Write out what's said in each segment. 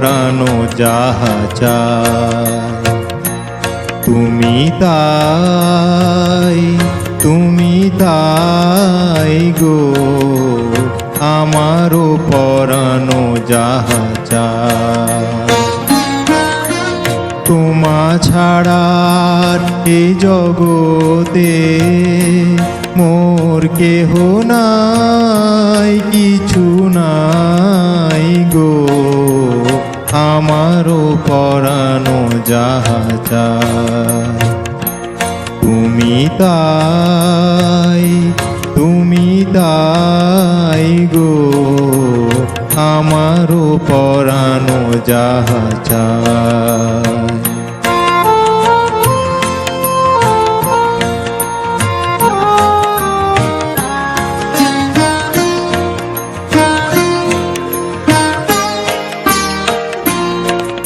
পরানো যাহা চায়। তুমি তাই তুমি তাই গো, আমারও পরানো যাহা চায়। তোমা ছাড়ার এ জগতে মোর কেহ নাই। আমারও পরানো যাহা তুমি তাই তুমি তাই গো আমারও পরানো যাহা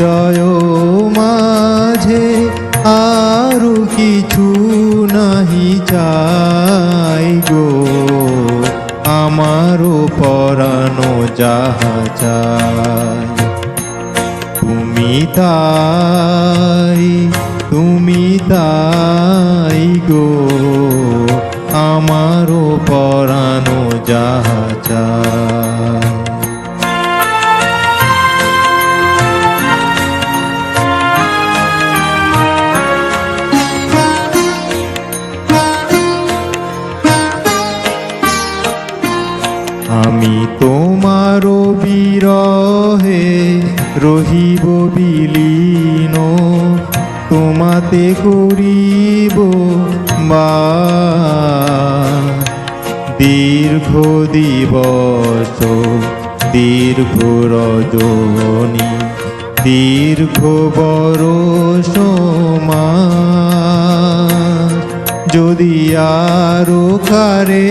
হৃদয় মাঝে আরও কিছু নাহি চাই গো। আমারও পরানো যাহা চাই। তুমি তাই তুমি তাই গো। আমারও পরানো যাহা চাই। আমি তোমার বিরহে রহিব বিলীন। তোমাতে করিব বা দীর্ঘ দিবস, দীর্ঘ রজনী, দীর্ঘ বরষ মাস যদি আরও কারে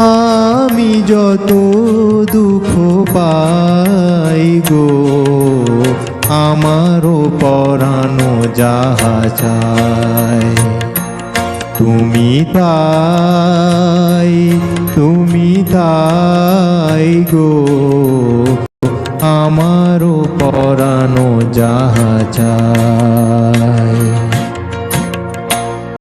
আমি যত দুঃখ পাই গো আমারও পরানো যাহা তুমি তাই তুমি তাই গো।